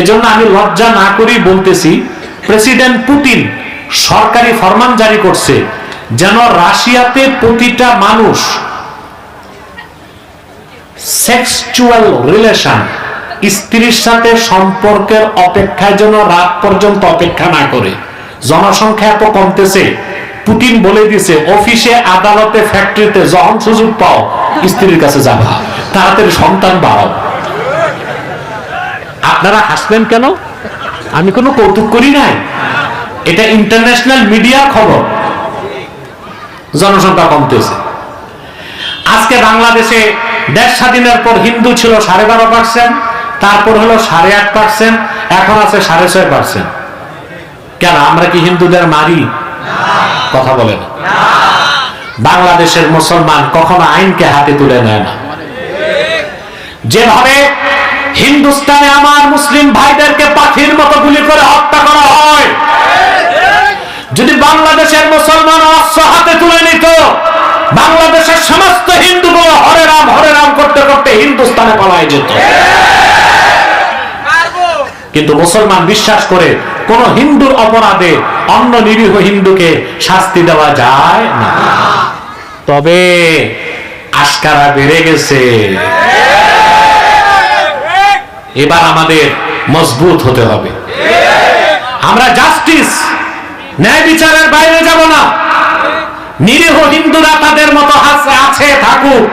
এজন্য আমি লজ্জা না করেই বলতেছি, প্রেসিডেন্ট পুতিন সরকারি ফরমান জারি করছে যেন রাশিয়াতে প্রতিটা মানুষ সেক্সুয়াল রিলেশন স্ত্রীর সাথে সম্পর্কের অপেক্ষায় যেন রাত পর্যন্ত অপেক্ষা না করে। জনসংখ্যা এত কমতেছে, পুতিন বলে দিছে, অফিসে, আদালতে, ফ্যাক্টরিতে যখন সুযোগ পাও, স্ত্রীর কাছে যাবা, তাড়াতাড়ি সন্তান বাড়াও। আপনারা হাসবেন কেন? আমি কোনো কৌতুক করি নাই। এটা ইন্টারন্যাশনাল মিডিয়া খবর। জনসংখ্যা কমতেছে। আজকে বাংলাদেশে দেশ স্বাধীনের পর হিন্দু ছিল সাড়ে বারো পার্সেন্ট তারপর হলো সাড়ে আট পার্সেন্ট এখন আছে সাড়ে ছয় পার্সেন্ট কেন, আমরা কি হিন্দুদের মারি? কথা বলেন বাংলাদেশের মুসলমান কখনো আইনকে হাতে তুলে নেয় না। যেভাবে হিন্দুস্তানে আমার মুসলিম ভাইদেরকে পাখির মতো গুলি করে হত্যা করা হয়। যদি বাংলাদেশের মুসলমান অস্ত্র হাতে তুলে নিত, বাংলাদেশের সমস্ত হিন্দুগুলো হরে রাম হরে রাম করতে করতে হিন্দুস্তানে পালায় যেত। কিন্তু মুসলমান বিশ্বাস করে কোন হিন্দুর অপরাধে অন্য নিরীহ হিন্দুকে শাস্তি দেওয়া যায় না। তবে আস্কারা বেড়ে গেছে। এবার আমাদের মজবুত হতে হবে। আমরা জাস্টিস ন্যায় বিচারের বাইরে যাব না। নিরীহ হিন্দুরা তাদের মতো আছে, থাকুক।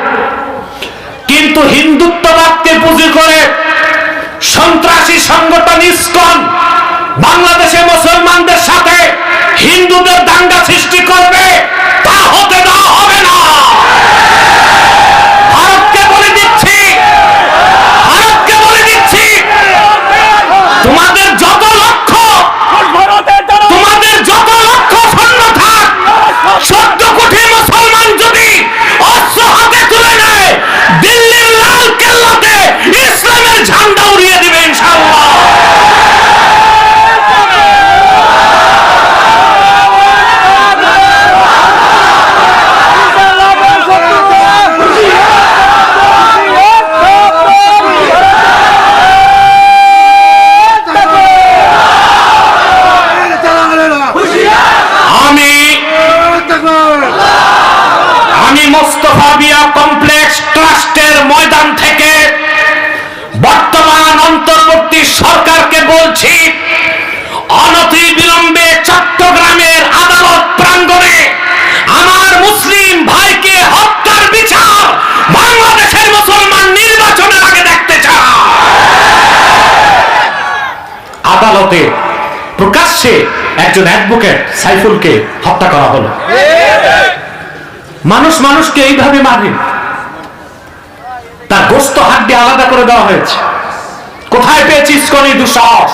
কিন্তু হিন্দুত্ববাদকে পুঁজি করে সন্ত্রাসী সংগঠন ইসকন বাংলাদেশে মুসলমানদের সাথে হিন্দুদের দাঙ্গা সৃষ্টি করবে। আদালতে প্রকাশ্যে একজন অ্যাডভোকেট সাইফুলকে হত্যা করা হলো। মানুষ মানুষকে এইভাবে মারে। তার গোস্ত হাড্ডি আলাদা করে দেওয়া হয়েছে। কোথায় পেয়েছি ইস্কনের দুঃসাহস?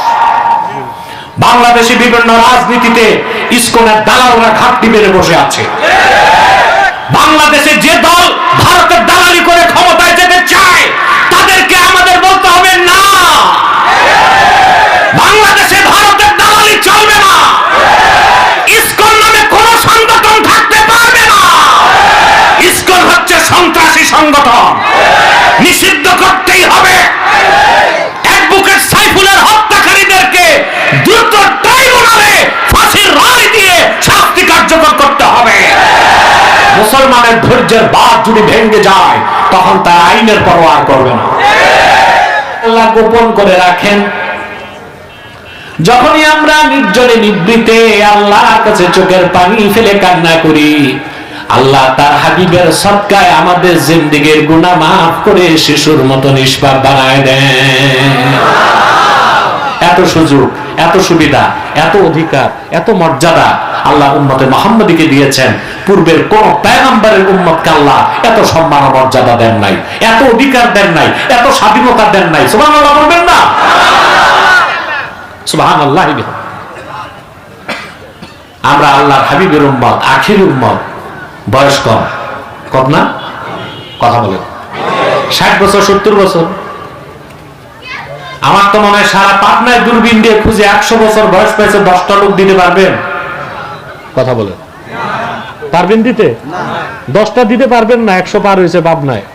বাংলাদেশে বিভিন্ন রাজনীতিতে ইস্কনের দালালরা ঘাটতি বেড়ে বসে আছে। বাংলাদেশে যে দল ভারতের দালালি করে ক্ষমতায় যেতে চায়, তাদেরকে আমাদের বলতে হবে না। বাংলাদেশে ভারতের দালালি চলবে না। ইসকন নামে কোন সংগঠন থাকতে পারবে না। ইসকন হচ্ছে সন্ত্রাসী সংগঠন। নিষিদ্ধ করতেই হবে। ফাঁসির রায় দিয়ে শাস্তি করতে হবে। মুসলমানের ধৈর্যের বাদ যদি ভেঙে যায়, তখন তার আইনের পরোয়ার করবে না। আল্লাহ গোপন করে রাখেন। যখনই আমরা নির্জনে নিবৃতে আল্লাহর কাছে চোখের পানি ফেলে কান্না করি, আল্লাহ তার হাবিবের সৎকায় আমাদের জিন্দিগির গুনাহ মাফ করে শিশুর মতো নিষ্পাপ বানায় দেন। এত সুযোগ, এত সুবিধা, এত অধিকার, এত মর্যাদা আল্লাহ উম্মতে মোহাম্মদীকে দিয়েছেন। পূর্বের কোন প্যাগম্বরের উম্মতকে আল্লাহ এত সম্মান ও মর্যাদা দেন নাই, এত অধিকার দেন নাই, এত স্বাধীনতা দেন নাই। সুবহানাল্লাহ বলবেন না? সুবাহান আল্লাহ আমরা আল্লাহর হাবিবের উম্মত, আখির উম্মত বয়স কম কম না? কথা বলেন। ষাট বছর, সত্তর বছর। আমার তো মনে হয় সারা পাটনায় দূরবীন দিয়ে খুঁজে একশো বছর বয়স পেয়েছে, দশটা লোক দিতে পারবেন। কথা বলেন। পারবেন দিতে? দশটা দিতে পারবেন না, একশো পার হয়েছে পাবনায়।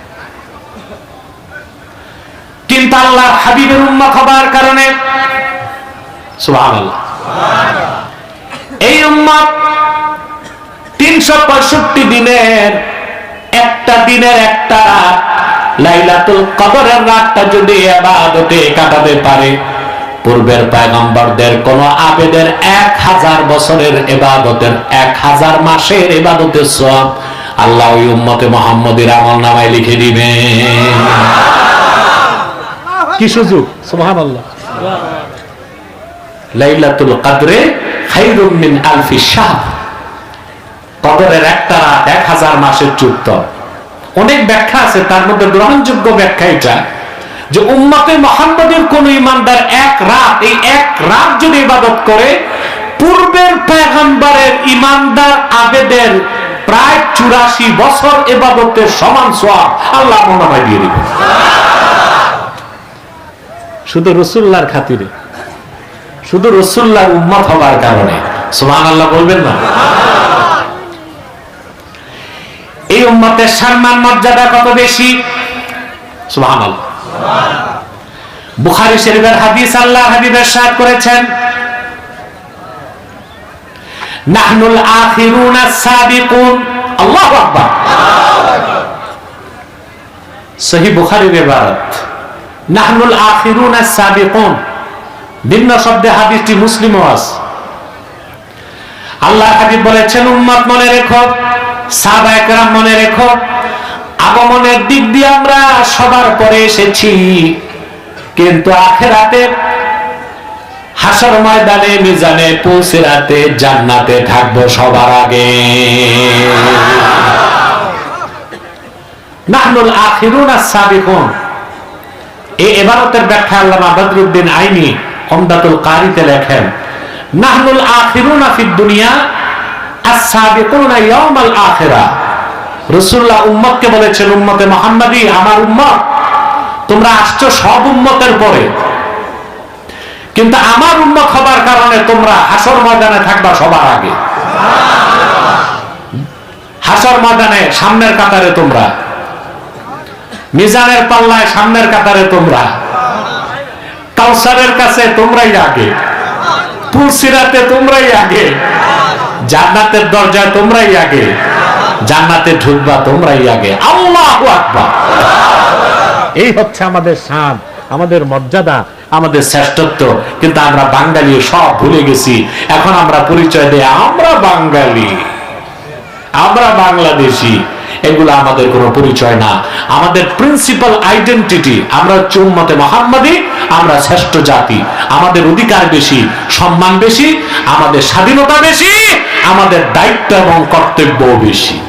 কিন্তু আল্লাহ হাবিবের উম্মত হবার কারণে এই উম্মত তিনশো পঁয়ষট্টি দিনের, একটা দিনের একটা লাইলাতুল রাতটা যদি কাটাতে পারে, পূর্বের পায়গম্বরদের কোন আবেদের এক হাজার বছরের এবাদতের এক হাজার মাসের এবাদতের সব আল্লাহ ওই উম্মতে মোহাম্মদের আমল নামায় লিখে দিবেন। কি সুযোগ? সুবহানাল্লাহ। লাইলাতুল কদরে খাইরুম মিন আলফি শাহর। কদরের একটা এক হাজার মাসের চুক্ত অনেক ব্যাখ্যা আছে, তার মধ্যে গ্রহণযোগ্য ব্যাখ্যা এটা, যে উম্মতে মোহাম্মদের কোন ইমানদার এক রাত, এই এক রাত যদি ইবাদত করে, পূর্বের পেগম্বরের ইমানদার আবেদের প্রায় চুরাশি বছর এবাদতের সমান সোয়াব আল্লাহ মনোময় দিয়ে দিবে শুধু রসুল্লাহর খাতিরে। শুধু রসুল্লাহর উম্মত হবার কারণে। সুবহান আল্লাহ বলবেন না? এই উম্মতের সম্মান, মর্যাদা কত বেশি? সুবহান আল্লাহ বুখারী শরীফের হাদিস আল্লাহ হাবিব ইরশাদ করেছেন, নাহনুল আখিরুন আস-সাবিকুন আল্লাহু আকবার। সহি বুখারীর ইবারত নাহনুল আখিরুন আস-সাবিকুন ভিন্ন শব্দে হাদিসটি মুসলিম আছে। আল্লাহ হাবিব বলেছেন, উম্মত মনে রেখো, সাহাবা একরাম মনে রেখো, আগমনের দিক দিয়ে আমরা সবার পরে এসেছি। কিন্তু আখেরাতে হাসর ময়দানে, মিজানে পৌঁছে রাতে জান্নাতে থাকব সবার আগে। নাহনুল আখিরুন আস-সাবিকুন এই এবারতের ব্যাখ্যা আল্লামা বদরুদ্দিন আইনি। অমদাতুল কারিতে লেখেন, নাহনুল আখিরুনা ফিদ দুনিয়া ইয়াউমাল আখিরা। উম্মতকে বলেছেন, উম্মতে আমার উম্মত, তোমরা আসছো সব উম্মতের পরে। কিন্তু আমার উম্মত হবার কারণে তোমরা হাসর ময়দানে থাকবা সবার আগে। হাসর ময়দানে সামনের কাতারে তোমরা, মিজানের পাল্লায় সামনের কাতারে তোমরা। কাউসারের কাছে তোমরাই আগে। তুলসিরাতে তোমরাই আগে। জান্নাতের দরজায় তোমরাই আগে। জান্নাতে ঢুকবা তোমরাই আগে। আল্লাহ আকবার। এই হচ্ছে আমাদের শান আমাদের মর্যাদা, আমাদের শ্রেষ্ঠত্ব। কিন্তু আমরা বাঙালি, সব ভুলে গেছি। এখন আমরা পরিচয় দেয় আমরা বাঙালি। আমরা বাংলাদেশি। এগুলো আমাদের কোনো পরিচয় না। আমাদের প্রিন্সিপাল আইডেন্টিটি আমরা হচ্ছে উম্মতে মোহাম্মদী আমরা শ্রেষ্ঠ জাতি। আমাদের অধিকার বেশি সম্মান বেশি আমাদের স্বাধীনতা বেশি আমাদের দায়িত্ব এবং কর্তব্য বেশি।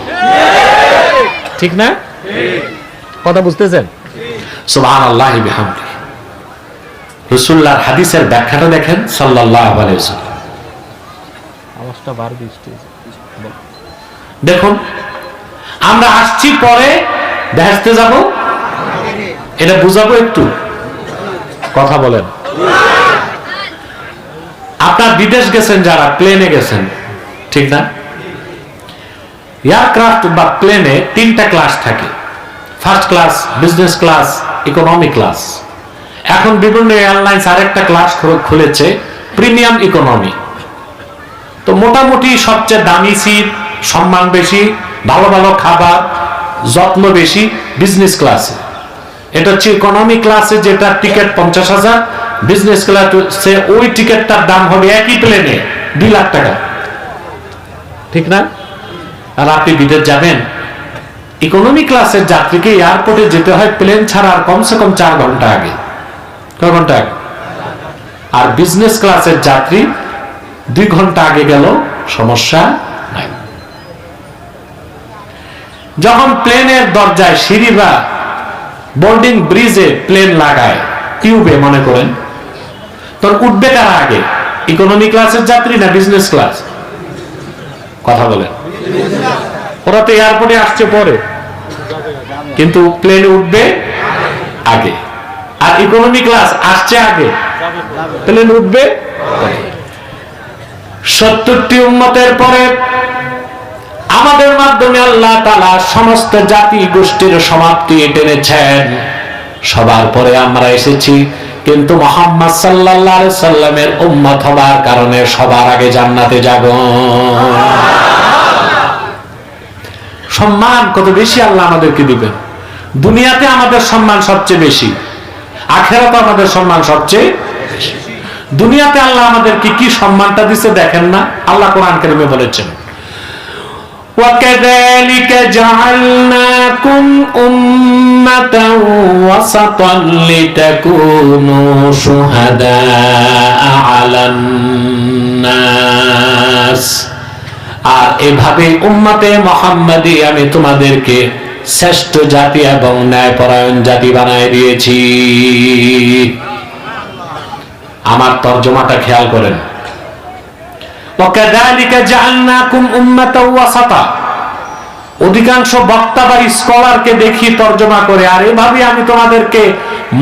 ঠিক না? কথা বুঝতেছেন? সুবহান আল্লাহ রসুল্লাহর হাদিসের ব্যাখ্যাটা দেখেন আওয়াজটা বাড়বে দেখুন আমরা আসছি পরে বেহেস্তে যাব। এটা বুঝাবো একটু। কথা বলেন। আপনার বিদেশ গেছেন যারা, প্লেনে গেছেন, ঠিক না? এয়ারক্রাফট বা প্লেনে তিনটা ক্লাস থাকে। First class, business class economy class. এখন বিভিন্ন এয়ারলাইন্স আরেকটা ক্লাস খুলেছে, প্রিমিয়াম ইকোনমি। তো মোটামুটি সবচেয়ে দামি সিট, সম্মান বেশি ভালো ভালো খাবার, যত্ন বেশি বিজনেস ক্লাসে এটা হচ্ছে ইকোনমি ক্লাসে যেটা টিকিট পঞ্চাশ হাজার বিজনেস ক্লাসে ওই টিকিটটার দাম হবে একই প্লেনে দুই লাখ টাকা। ঠিক না? আর আপনি বিদেশ যাবেন ইকোনমি ক্লাসের যাত্রীকে এয়ারপোর্টে যেতে হয় প্লেন ছাড়া আর কমসে কম চার ঘণ্টা আগে। কয় ঘণ্টা আগে? আর বিজনেস ক্লাসের যাত্রী দুই ঘণ্টা আগে গেল, সমস্যা নাই যখন প্লেনের দরজায় সিঁড়ি বা বোর্ডিং ব্রিজে প্লেন লাগায় টিউবে মনে করেন তখন উঠবে কারা আগে? ইকোনমি ক্লাসের যাত্রী না বিজনেস ক্লাস কথা বলেন। ওরা তো এয়ারপোর্টে আসছে পরে। কিন্তু প্লেনে উঠবে আগে। আর ইকোনমি ক্লাস আসছে আগে। প্লেন উঠবে সত্তরটি উন্মতের পরে আমাদের মাধ্যমে আল্লাহ তালা সমস্ত জাতি গোষ্ঠীর সমাপ্তি টেনেছেন। সবার পরে আমরা এসেছি, কিন্তু মোহাম্মদ আলাইহি সাল্লামের উম্মত হবার কারণে সবার আগে জান্নাতে যাব। সম্মান কত বেশি আল্লাহ আমাদেরকে দিবেন। দুনিয়াতে আমাদের সম্মান সবচেয়ে বেশি আখেরাতে আমাদের সম্মান সবচেয়ে দুনিয়াতে আল্লাহ আমাদেরকে কি সম্মানটা দিছে দেখেন না, আল্লাহ কোরআন কারিমে বলেছেন। وكذلك جعلناكم أمة وسطا لتكونوا شهداء على الناس আর এভাবে উম্মতে মোহাম্মদী আমি তোমাদেরকে শ্রেষ্ঠ জাতি এবং ন্যায়পরায়ণ জাতি বানায় দিয়েছি আমার তর্জমাটা খেয়াল করেন ওয়াকাযালিকা জাআলনাকুম উম্মাতাও অধিকাংশ বক্তা বা স্কলারকে দেখি তর্জমা করে, আর এভাবে আমি তোমাদেরকে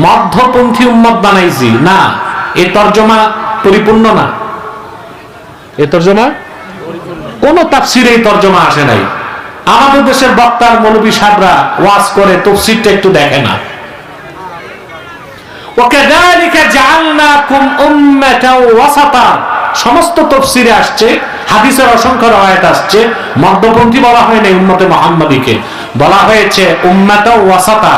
মধ্যপন্থী উম্মত বানাইছি। না, এ তর্জমা পরিপূর্ণ না। এ তর্জমা কোন তাফসিরে তর্জমা আসে নাই। আমাদের দেশের বক্তার মৌলবী সাহরা ওয়াজ করে, তফসিরটা একটু দেখে না। ওকে জাআলনাকুম উম্মাতাও ওয়াসাতা। সমস্ত তফসিরে আসছে, হাদিসের অসংখ্য রায়াত আসছে, মধ্যপন্থী বলা হয় না উম্মতে মুহাম্মাদীকে। বলা হয়েছে, উম্মাতা ওয়াসাতা,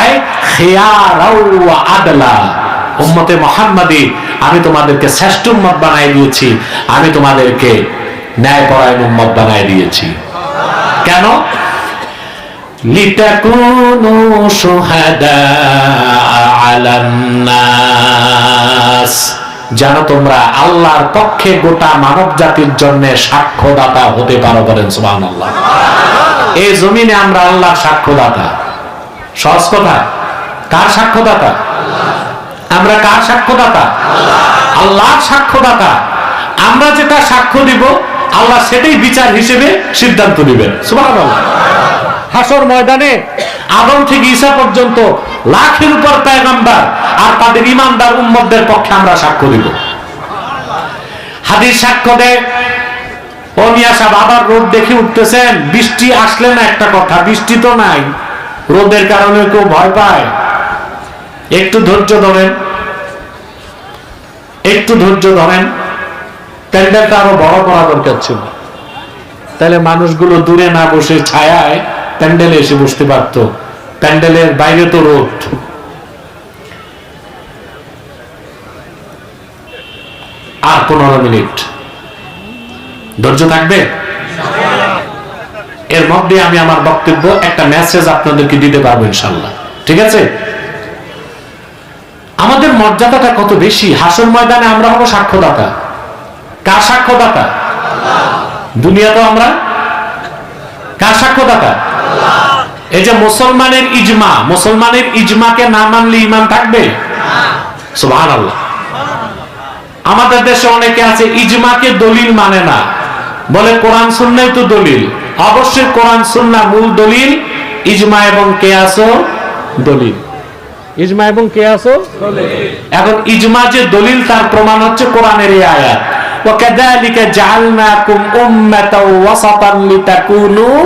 আই খিয়ারাও ওয়া আদলা। উম্মতে মুহাম্মাদী, আমি তোমাদেরকে শ্রেষ্ঠ উম্মত বানাই দিয়েছি, আমি তোমাদেরকে ন্যায়পরায়ণ উম্মত বানাই দিয়েছি। কেন? লিতাকুনু শুহাদা আলান নাস যেন তোমরা আল্লাহর পক্ষে গোটা মানব জাতির জন্য সাক্ষ্যদাতা হতে পারো বলেন সুবহানাল্লাহ। এই জমিনে আমরা আল্লাহর সাক্ষ্যদাতা। সহজ কথা? কার সাক্ষ্যদাতা? আমরা কার সাক্ষ্যদাতা? আল্লাহর সাক্ষ্যদাতা। আমরা যেটা সাক্ষ্য দিব, আল্লাহ সেটাই বিচার হিসেবে সিদ্ধান্ত দিবেন। সুবহানাল্লাহ। হাসর ময়দানে আদম থেকে ঈসা পর্যন্ত লাখের উপর পেগাম্বার আর তাদের ইমানদার উম্মতদের পক্ষে আমরা সাক্ষ্য দিব। হাদিস সাক্ষ্য দেয় আবার রোদ দেখে উঠতেছেন, বৃষ্টি আসলে না একটা কথা, বৃষ্টি তো নাই, রোদের কারণে কেউ ভয় পায়। একটু ধৈর্য ধরেন, একটু ধৈর্য ধরেন প্যান্ডেলটা আরও বড় করা দরকার ছিল। তাহলে মানুষগুলো দূরে না বসে ছায়ায় প্যান্ডেলে এসে বসতে পারতো। প্যান্ডেলের বাইরে তো রোদ আর পনেরো মিনিট। ধৈর্য থাকবে? এর মধ্যে আমি আমার বক্তব্য, একটা মেসেজ আপনাদেরকে দিতে পারব ইনশাল্লাহ ঠিক আছে? আমাদের মর্যাদাটা কত বেশি? হাসর ময়দানে আমরা হব সাক্ষ্যদাতা। কার সাক্ষ্যদাতা? দুনিয়া তো আমরা? কার সাক্ষ্যদাতা? এই যে মুসলমানের ইজমা মুসলমানের ইজমাকে না মানলে ইমান থাকবে সুবহান আল্লাহ আমাদের দেশে অনেকে আছে ইজমাকে দলিল মানে না বলে কোরআন সুন্নাই তো দলিল অবশ্যই কোরআন সুন্না মূল দলিল ইজমা এবং কেয়াসও দলিল ইজমা এবং কে আসো এখন ইজমা যে দলিল তার প্রমাণ হচ্ছে কোরআনের এই আয়াত وكذلك جعلناكم أمة وسطا لتكونوا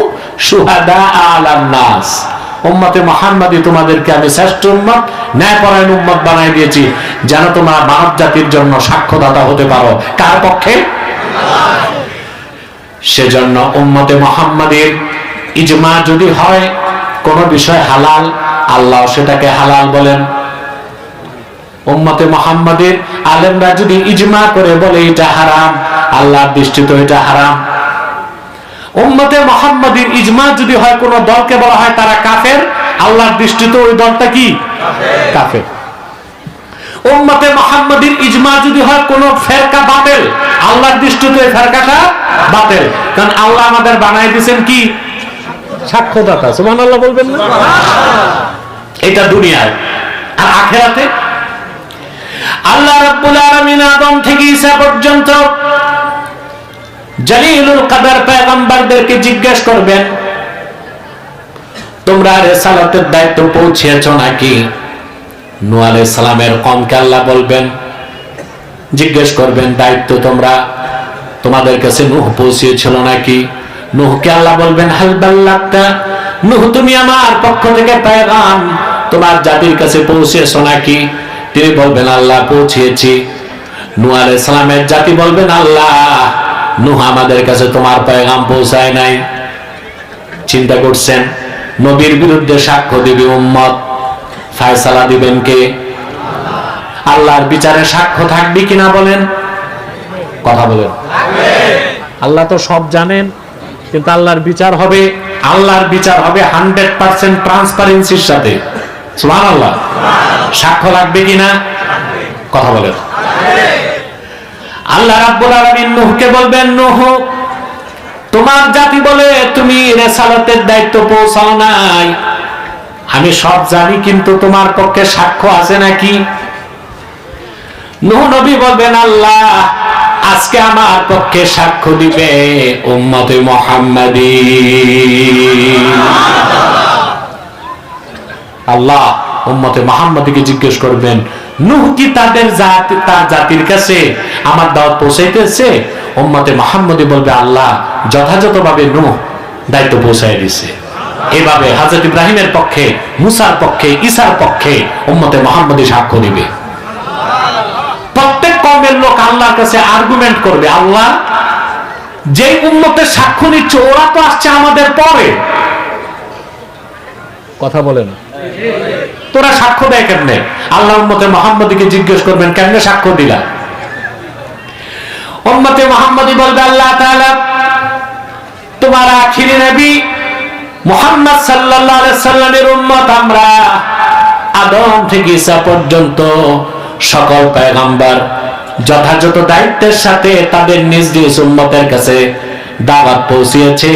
সাক্ষ্যদাতা হতে পারো। কার পক্ষে? সেজন্য উম্মতে মোহাম্মদের ইজমা যদি হয়, কোন বিষয় হালাল, আল্লাহ সেটাকে হালাল বলেন। উম্মতে মোহাম্মদের আলেমরা যদি ইজমা করে বলে এটা হারাম আল্লাহ দৃষ্টিতে এটা হারাম উম্মতে মোহাম্মদের ইজমা যদি হয় কোন দলকে বলা হয় তারা কাফের। আল্লাহর দৃষ্টিতে ওই দলটা কি? কাফের। উম্মতে মোহাম্মদের ইজমা যদি হয় কোন ফেরকা বাতেল, আল্লাহর দৃষ্টিতে ফেরকাটা বাতেল। কারণ আল্লাহ আমাদের বানাই দিয়েছেন কি? সাক্ষ্যদাতা। সুবহানাল্লাহ বলবেন না? এটা দুনিয়ায়। আর আখেরাতে? আল্লাহ রাব্বুল আলামিন আদম থেকে ঈসা পর্যন্ত জলিলুল কদর পয়গম্বরদেরকে জিজ্ঞেস করবেন, তোমরা রেসালাতের দায়িত্ব পৌঁছেছো নাকি? নূহ আলাইহিস সালামের কমকে আল্লাহ বলবেন, জিজ্ঞেস করবেন, দায়িত্ব তোমরা তোমাদের কাছে নূহ পৌঁছিয়েছিল নাকি? নূহকে আল্লাহ বলবেন, হাল বাল্লাগতা, নূহ তুমি আমার পক্ষ থেকে পেগাম তোমার জাতির কাছে পৌঁছেছো নাকি? তিনি বলবেন, আল্লাহ পৌঁছেছি নূহ আলাইহিস সালামের জাতি বলবেন, আল্লাহ নূহ আমাদের কাছে তোমার পয়গাম পৌঁছায় নাই। চিন্তা করছেন, নবীর বিরুদ্ধে সাক্ষ্য দিবে উম্মত। ফায়সালা দিবেন কে? আল্লাহর বিচারে সাক্ষ্য থাকবে কিনা বলেন? কথা বলেন। আল্লাহ তো সব জানেন, কিন্তু আল্লাহর বিচার হবে, আল্লাহর বিচার হবে হান্ড্রেড পার্সেন্ট ট্রান্সপারেন্সির সাথে। আল্লাহ সাক্ষ্য লাগবে কিনা? কথা বলেন। আল্লাহ রাব্বুল আলামিন নূহকে বলবেন, নূহ, তোমার জাতি বলে তুমি রেসালাতের দায়িত্ব পৌঁছাও নাই। আমি সব জানি, কিন্তু তোমার পক্ষে সাক্ষ্য আছে নাকি? নূহ নবী বলবেন, আল্লাহ, আজকে আমার পক্ষে সাক্ষ্য দিবে উম্মতে মোহাম্মদী। আল্লাহ উম্মতে মোহাম্মদীকে জিজ্ঞেস করবেন নূহ কি তাদের জাতি, তার জাতির কাছে? আমার দাওয়াত পৌঁছাইতেছে। উম্মতে বলবে, আল্লাহ যথাযথভাবে দায়িত্ব পৌঁছাই এভাবে হযরত ইব্রাহিমের পক্ষে, মুসার পক্ষে, ঈসার পক্ষে উম্মতে সাক্ষ্য দিবে। প্রত্যেক কমের লোক আল্লাহর কাছে আর্গুমেন্ট করবে, আল্লাহ যে উন্মতের সাক্ষ্য নিচ্ছে, ওরা তো আসছে আমাদের পরে। কথা বলে না। তোরা সাক্ষ্য দেয় কেমনে? আল্লাহ মোহাম্মদীকে জিজ্ঞেস করবেন, কেমনে সাক্ষ্য দিলা? উম্মতে মোহাম্মদী বলবে, আল্লাহ তাআলা, তোমার নবী মুহাম্মদ সাল্লাল্লাহু আলাইহি সাল্লামের উম্মত, আমরা আদম থেকে ঈসা পর্যন্ত সকল পয়গম্বর যথাযথ দায়িত্বের সাথে তাদের নিজ নিজ উম্মতের কাছে দাওয়াত পৌঁছিয়েছে।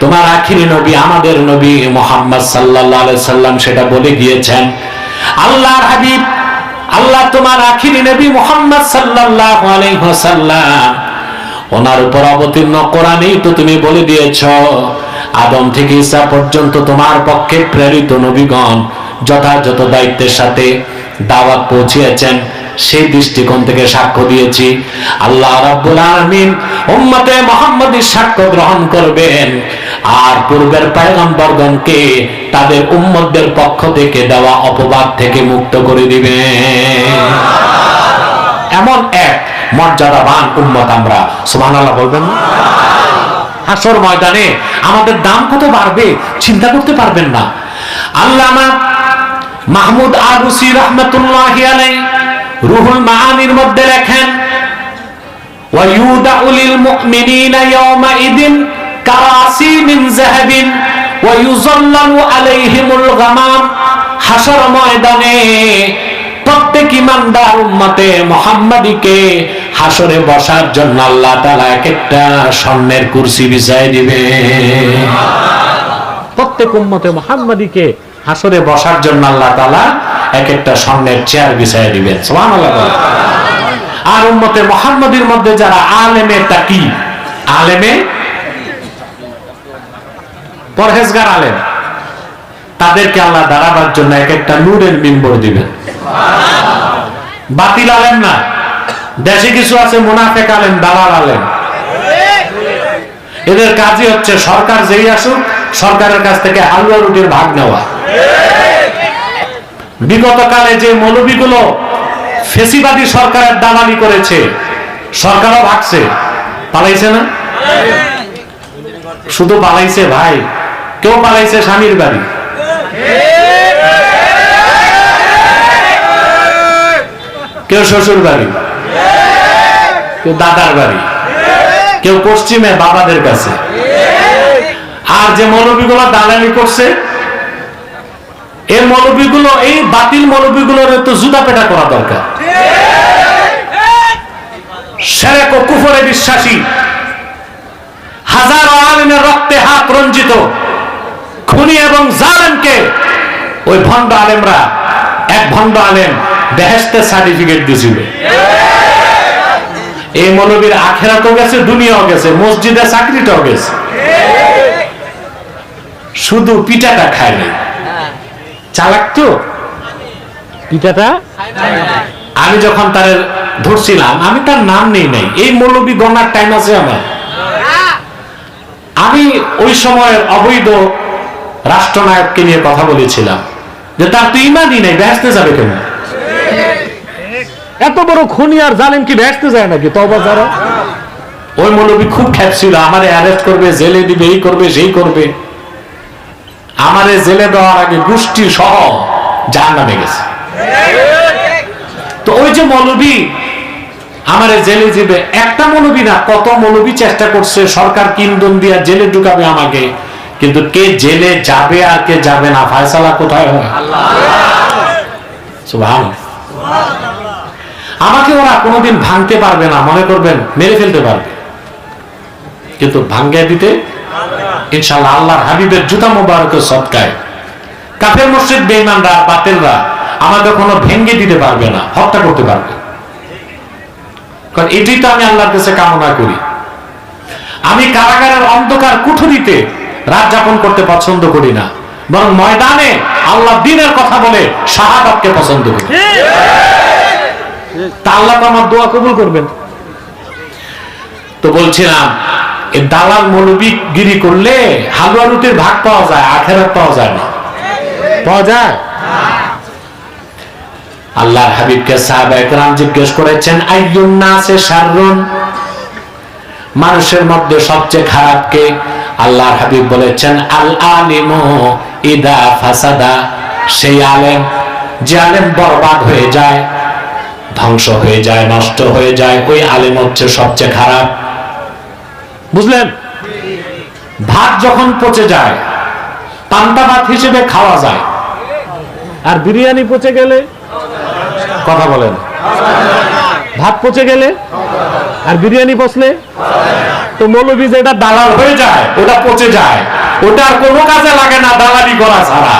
তোমার আখিরি নবী, আমাদের নবী মোহাম্মদ আলাইহি সাল্লাম সেটা বলে গিয়েছেন, আল্লাহর হাবিব, আল্লাহ তোমার আখিরি নবী মোহাম্মদ সাল্লাল্লাহু আলাইহি ওয়াসাল্লাম, ওনার উপর অবতীর্ণ কোরআনেই তো তুমি বলে দিয়েছ, আদম থেকে ঈসা পর্যন্ত তোমার পক্ষে প্রেরিত নবীগণ যথাযথ দায়িত্বের সাথে দাওয়াত পৌঁছিয়েছেন, সেই দৃষ্টিকোণ থেকে সাক্ষ্য দিয়েছি, আল্লাহ রাব্বুল আলামিন উম্মতে মুহাম্মাদীর সাক্ষ্য গ্রহণ করবেন। আর পূর্বের পায়গম্বরগণকে তাদের উম্মতদের পক্ষ থেকে দেওয়া অপবাদ থেকে মুক্ত করে দিবে। এমন এক মর্যাদাবান উম্মত আমরা সুমান বলবেন হাসর ময়দানে আমাদের দাম কত বাড়বে চিন্তা করতে পারবেন না। আল্লামা মাহমুদ আরুসি রহমতুল্লাহ রুহুল মাহানির মধ্যে লেখেন ওয়ায়ুদা উলিল মুমিনিনা ইয়াওমা ইদিন কারাসি মিন জাহাবিন ওয়া ইউজাল্লালু আলাইহিমুল গামাম। ময়দানে প্রত্যেক ইমানদার উম্মতে মুহাম্মাদীকে হাসরে বসার জন্য আল্লাহ তাআলা একটা স্বর্ণের কুরসি বিছায় দিবে। প্রত্যেক উম্মতে মুহাম্মাদীকে হাসরে বসার জন্য আল্লাহ তাআলা এক একটা স্বর্ণের চেয়ার বিছায় দিবে। সুবহানাল্লাহ আর উম্মতে মুহাম্মাদীর মধ্যে যারা আলেমে তাকি, আলেমে পরহেজগার আলেন তাদেরকে আল্লাহ দাঁড়াবার জন্য এক একটা নূরের মিম্বর দিবেন। বাতিল আলেন না। দেশে কিছু আছে মুনাফেক আলেন দালাল আলেন এদের কাজই হচ্ছে সরকার যেই আসুক, সরকারের কাছ থেকে হালুয়া রুটির ভাগ নেওয়া। বিগত কালে যে মৌলবীগুলো ফেসিবাদী সরকারের দালালি করেছে, সরকারও ভাগছে। পালাইছে না? শুধু পালাইছে ভাই। কেউ পালাইছে স্বামীর বাড়ি? কেউ শ্বশুর বাড়ি? কেউ দাদার বাড়ি? কেউ পশ্চিমে বাবাদের কাছে? আর যে মৌলবীগুলো দালালি করছে এই মৌলবীগুলো, এই বাতিল মৌলবীগুলোর তো জুতা পেটা করা দরকার। সেরেক ও কুফরে বিশ্বাসী। হাজার আলিমের রক্তে হাত রঞ্জিত। খুনি এবং জালেমকে। ওই ভণ্ড আলেমরা এক ভণ্ড আলেম বেহেস্তের সার্টিফিকেট দিয়েছিল এই মৌলবীর আখেরাতও গেছে দুনিয়াও গেছে মসজিদে চাকরিটাও গেছে। শুধু পিঠাটা খায়নি। চালাক তো? পিঠাটা? আমি যখন তার ধরছিলাম আমি তার নাম নেই নাই। এই মৌলবী গণার টাইম আছে আমার। আমি ওই সময়ের অবৈধ রাষ্ট্রনায়ককে নিয়ে কথা বলেছিলাম যে তার তো ইমানই নেই ব্যস্ত যাবে কেন? এত বড় খুনি আর জালেম কি ভেসতে যায় নাকি? তবা যারা ওই মৌলবী খুব খ্যাপ ছিল আমারে অ্যারেস্ট করবে জেলে দিবে এই করবে সেই করবে। আমারে জেলে দেওয়ার আগে গোষ্ঠী সহ জাহান নামে গেছে। তো ওই যে মৌলবী আমারে জেলে দিবে একটা মৌলবী না কত মৌলবী চেষ্টা করছে সরকার কিন্দন দিয়া জেলে ঢুকাবে আমাকে। কিন্তু কে জেলে যাবে আর কে যাবে না? ফায়সালা কোথায় হয়? আমাকে ওরা কোনোদিন ভাঙতে পারবে না, মনে করবেন, মেরে ফেলতে পারবে। কিন্তু ভাঙ্গে দিতে ইনশাল্লাহ আল্লাহর হাবিবের জুতা মোবারকের সৎকায়। কাফের মসজিদ বেইমানরা বাতিলরা আমাকে কোনো ভেঙ্গে দিতে পারবে না, হত্যা করতে পারবে। কারণ এটাই তো আমি আল্লাহর কাছে কামনা করি। আমি কারাগারের অন্ধকার কুঠুরিতে রাত যাপন করতে পছন্দ করি না। বরং ময়দানে আল্লাহ দিনের কথা বলে শাহাদাতকে পছন্দ করি। তা আল্লাহ তো আমার দোয়া কবুল করবেন। তো বলছিলাম এই দালাল করলে হালুয়া রুটির ভাগ পাওয়া যায় আখেরাত পাওয়া যায় না। পাওয়া যায়? আল্লাহর হাবিবকে সাহাবা একরাম জিজ্ঞেস করেছেন আইয়ুন নাসে শাররুন? মানুষের মধ্যে সবচেয়ে খারাপ কে? আল্লাহর হাবিব বলেছেন আল আলিমু ইদা ফাসাদা। সেই আলেম, যে আলেম বরবাদ হয়ে যায়, ধ্বংস হয়ে যায়, নষ্ট হয়ে যায়, ওই আলেম হচ্ছে সবচেয়ে খারাপ। বুঝলেন? ভাত যখন পচে যায়, পান্তা ভাত হিসেবে খাওয়া যায়। আর বিরিয়ানি পচে গেলে? কথা বলেন। ভাত পচে গেলে? আর বিরিয়ানি পচলে তো মৌলবী যেটা দালাল হয়ে যায় ওটা পচে যায়। ওটা আর কোনো কাজে লাগে না দালালি করা ছাড়া।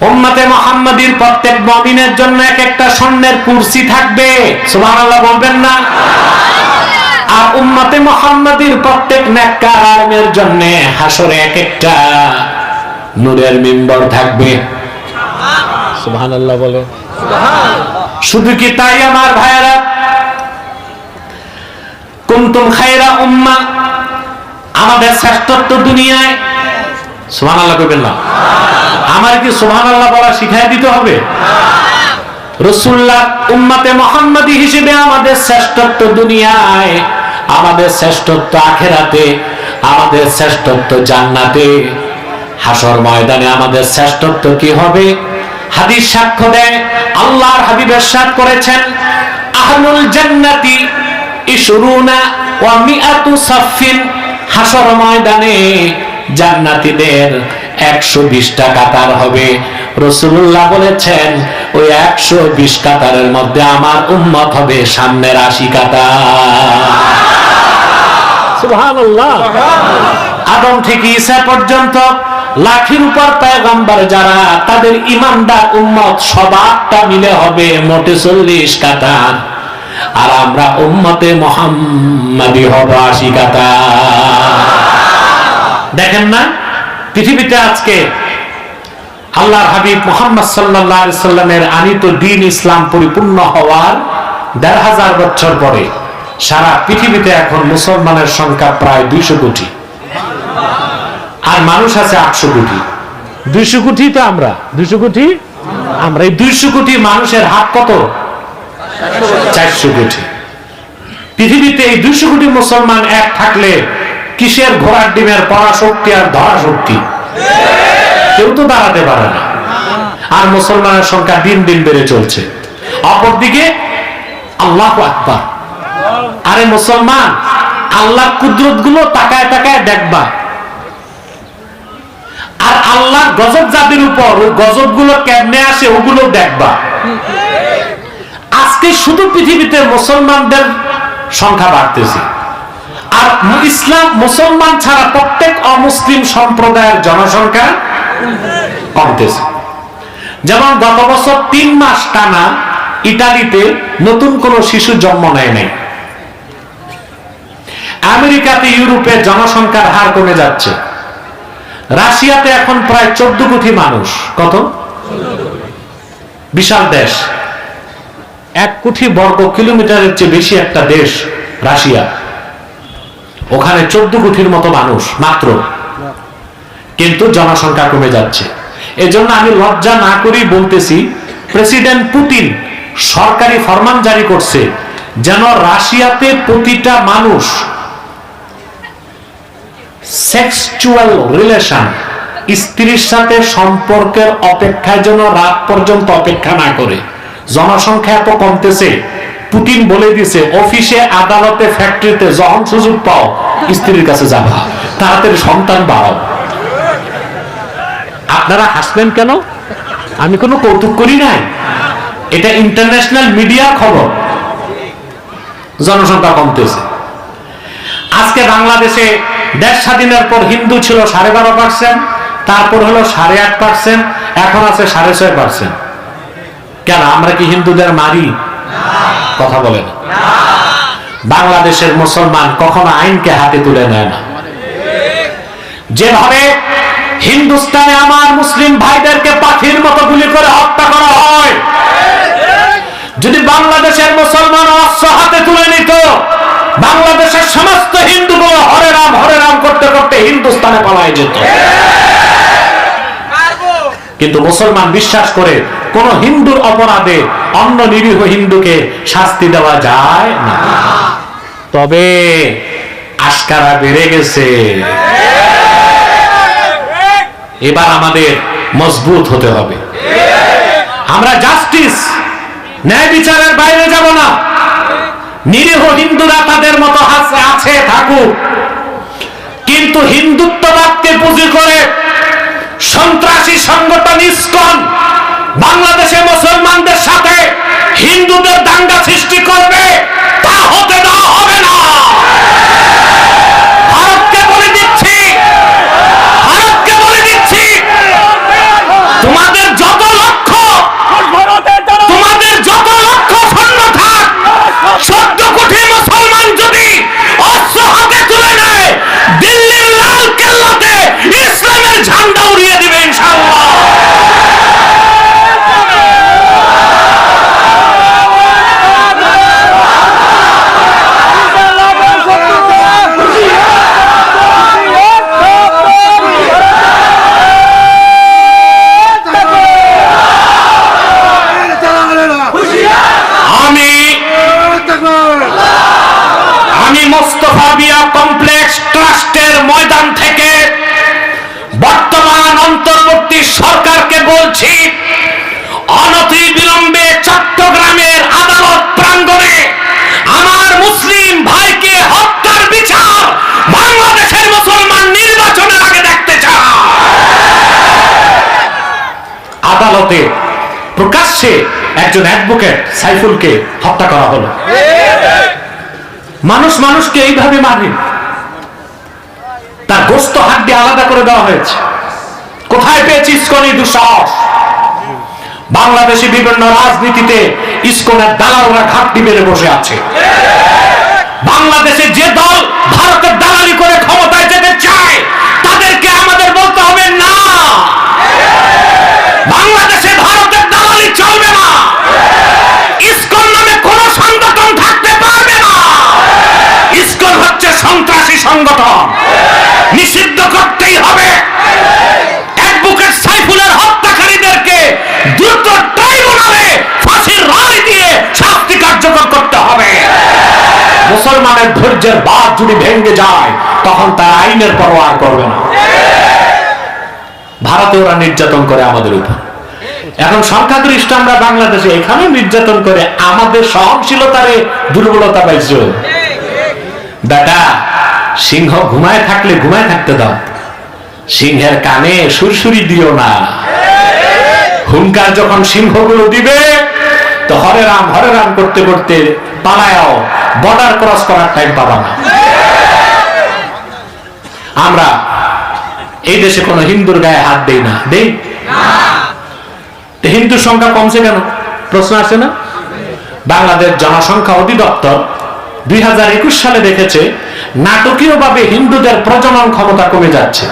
উম্মতে মোহাম্মদীর প্রত্যেক মমিনের জন্য এক একটা স্বর্ণের কুরসি থাকবে। সুবহানাল্লাহ বলবেন না? আর উম্মতে মোহাম্মদীর প্রত্যেক নেককার আলেমের জন্য হাসরে এক একটা নূরের মিম্বর থাকবে। সুবহান আল্লাহ বলে শুধু কি তাই আমার ভাইয়েরা? কুনতুম খায়রা উম্মা? আমাদের শ্রেষ্ঠত্ব দুনিয়ায়? সুবহানাল্লাহ কইবেন না। আমার কি সুবহানাল্লাহ বলা শিখাই দিতে হবে? রসুল্লাহ উম্মাতে মোহাম্মদী হিসেবে আমাদের শ্রেষ্ঠত্ব দুনিয়ায়, আমাদের শ্রেষ্ঠত্ব আখেরাতে, আমাদের শ্রেষ্ঠত্ব জান্নাতে। হাসর ময়দানে আমাদের শ্রেষ্ঠত্ব কি হবে? হাদিস সাক্ষ্য দেয়, আল্লাহর হাবিব এরশাদ করেছেন, আহলুল জান্নাতি ইশরুনা ওয়া মিআতু সাফিন হাসর ময়দানে জান্নাতীদের একশো বিশটা কাতার হবে। রসুল্লাহ বলেছেন ওই একশো বিশ কাতারের মধ্যে আমার উম্মত হবে সামনের আশি কাতার। আদম থেকে ঈসা পর্যন্ত লাখির উপর পেগম্বর যারা তাদের ইমানদার উম্মত সবারটা মিলে হবে মোটে চল্লিশ কাতার। আর আমরা উম্মতে মোহাম্মদী হব আশি কাতার দেখেন না, পৃথিবীতে আজকে আল্লাহর হাবিব মোহাম্মদ সাল্লামের আনিত দিন ইসলাম পরিপূর্ণ হওয়ার দেড় হাজার বছর পরে সারা পৃথিবীতে এখন মুসলমানের সংখ্যা প্রায় দুইশো কোটি। আর মানুষ আছে আটশো কোটি। দুইশো কোটি তো আমরা। দুইশো কোটি? আমরা। এই দুইশো কোটি মানুষের হাত কত? চারশো কোটি। পৃথিবীতে এই দুইশো কোটি মুসলমান এক থাকলে কিসের ঘোড়ার ডিমের আর ধরা শক্তি কেউ তো দাঁড়াতে পারে না। আর মুসলমানের সংখ্যা দিন দিন বেড়ে চলছে। অপরদিকে আল্লাহ আকবার। আরে মুসলমান কুদরতগুলো তাকায় তাকায় দেখবা। আর আল্লাহ গজব যাদের উপর গজবগুলো কেমনে আসে ওগুলো দেখবা। আজকে শুধু পৃথিবীতে মুসলমানদের সংখ্যা বাড়তেছে। আর ইসলাম মুসলমান ছাড়া প্রত্যেক অমুসলিম সম্প্রদায়ের জনসংখ্যা কমতেছে। যেমন গত বছর তিন মাস টানা ইটালিতে নতুন কোন শিশু জন্ম নেয় নাই। আমেরিকাতে ইউরোপে জনসংখ্যার হার কমে যাচ্ছে। রাশিয়াতে এখন প্রায় চোদ্দ কোটি মানুষ। কত? বিশাল দেশ। এক কোটি বর্গ কিলোমিটারের চেয়ে বেশি একটা দেশ রাশিয়া। ওখানে চোদ্দ কোটির মতো মানুষ, মাত্র। কিন্তু জনসংখ্যা কমে যাচ্ছে। এজন্য আমি লজ্জা না করেই বলতেছি, প্রেসিডেন্ট পুতিন সরকারি ফরমান জারি করছে যেন রাশিয়াতে প্রতিটা মানুষ সেক্সুয়াল রিলেশন স্ত্রীর সাথে সম্পর্কের অপেক্ষায় যেন রাত পর্যন্ত অপেক্ষা না করে। জনসংখ্যা এত কমতেছে, পুতিন বলে দিছে, অফিসে, আদালতে, ফ্যাক্টরিতে যখন সুযোগ পাও, স্ত্রীর কাছে যাবা, তাড়াতাড়ি সন্তান বাড়াও। আপনারা হাসলেন কেন? আমি কোনো কৌতুক করি নাই। এটা ইন্টারন্যাশনাল মিডিয়া খবর। জনসংখ্যা কমতেছে। আজকে বাংলাদেশে দেশ স্বাধীনের পর হিন্দু ছিল সাড়ে বারো পার্সেন্ট তারপর হলো সাড়ে আট পার্সেন্ট এখন আছে সাড়ে ছয় পার্সেন্ট কেন? আমরা কি হিন্দুদের মারি? কথা বলেন বাংলাদেশের মুসলমান কখনো আইনকে হাতে তুলে নেয় না। যেভাবে হিন্দুস্তানে আমার মুসলিম ভাইদেরকে পাখির মতো গুলি করে হত্যা করা হয়, যদি বাংলাদেশের মুসলমান অস্ত্র হাতে তুলে নিত, বাংলাদেশের সমস্ত হিন্দুগুলো হরে রাম হরে রাম করতে করতে হিন্দুস্তানে পালায় যেত। কিন্তু মুসলমান বিশ্বাস করে কোন হিন্দুর অপরাধে অন্য নিরীহ হিন্দুকে শাস্তি দেওয়া যায় না। তবে আস্কারা বেড়ে গেছে। এবার আমাদের মজবুত হতে হবে। আমরা জাস্টিস ন্যায় বিচারের বাইরে যাব না। নিরীহ হিন্দুরা তাদের মতো আছে, থাকুক। কিন্তু হিন্দুত্ববাদকে পুঁজি করে সন্ত্রাসী সংগঠন ইসকন বাংলাদেশে মুসলমানদের সাথে হিন্দুদের দাঙ্গা সৃষ্টি করবে তা হতে দেওয়া আদালতে প্রকাশ্যে একজন অ্যাডভোকেট সাইফুলকে হত্যা করা হলো। মানুষ মানুষকে এইভাবে মারে তার গোস্ত দিয়ে আলাদা করে দেওয়া হয়েছে। কোথায় পেয়েছি ইস্কনের দুঃসাহস? বাংলাদেশে বিভিন্ন রাজনীতিতে ইস্কনের দালালরা ঘাটতি বেড়ে বসে আছে। বাংলাদেশে যে দল ভারতের দালালি করে ক্ষমতায় যেতে চায়, তাদেরকে আমাদের বলতে হবে না। হচ্ছে সন্ত্রাসী সংগঠন। নিষিদ্ধ করতেই হবে। মুসলমানের ধৈর্যের বাদ যদি যায়, তখন তার আইনের করবে না। ভারতে ওরা নির্যাতন করে আমাদের উপর। এখন সংখ্যাগরিষ্ঠ আমরা বাংলাদেশে এখানে নির্যাতন করে আমাদের সহনশীলতারে দুর্বলতা পাইছ বেটা, সিংহ ঘুমায় থাকলে ঘুমায় থাকতে দাও। সিংহের কানে সুরসুরি দিও না। হুঙ্কার যখন সিংহগুলো দিবে, তো হরে রাম হরে রাম করতে করতে পালায়াও বর্ডার ক্রস করার টাইম পাবা না। আমরা এই দেশে কোনো হিন্দুর গায়ে হাত দেই না। দেই? হিন্দুর সংখ্যা কমছে কেন? প্রশ্ন আসে না? বাংলাদেশ জনসংখ্যা অধিদপ্তর দুই হাজার একুশ সালে দেখেছে, নাটকীয়ভাবে হিন্দুদের প্রজনন ক্ষমতা কমে যাচ্ছে।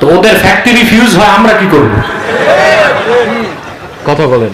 তো ওদের ফ্যাক্টরি ফিউজ হয়, আমরা কি করব? কথা বলেন।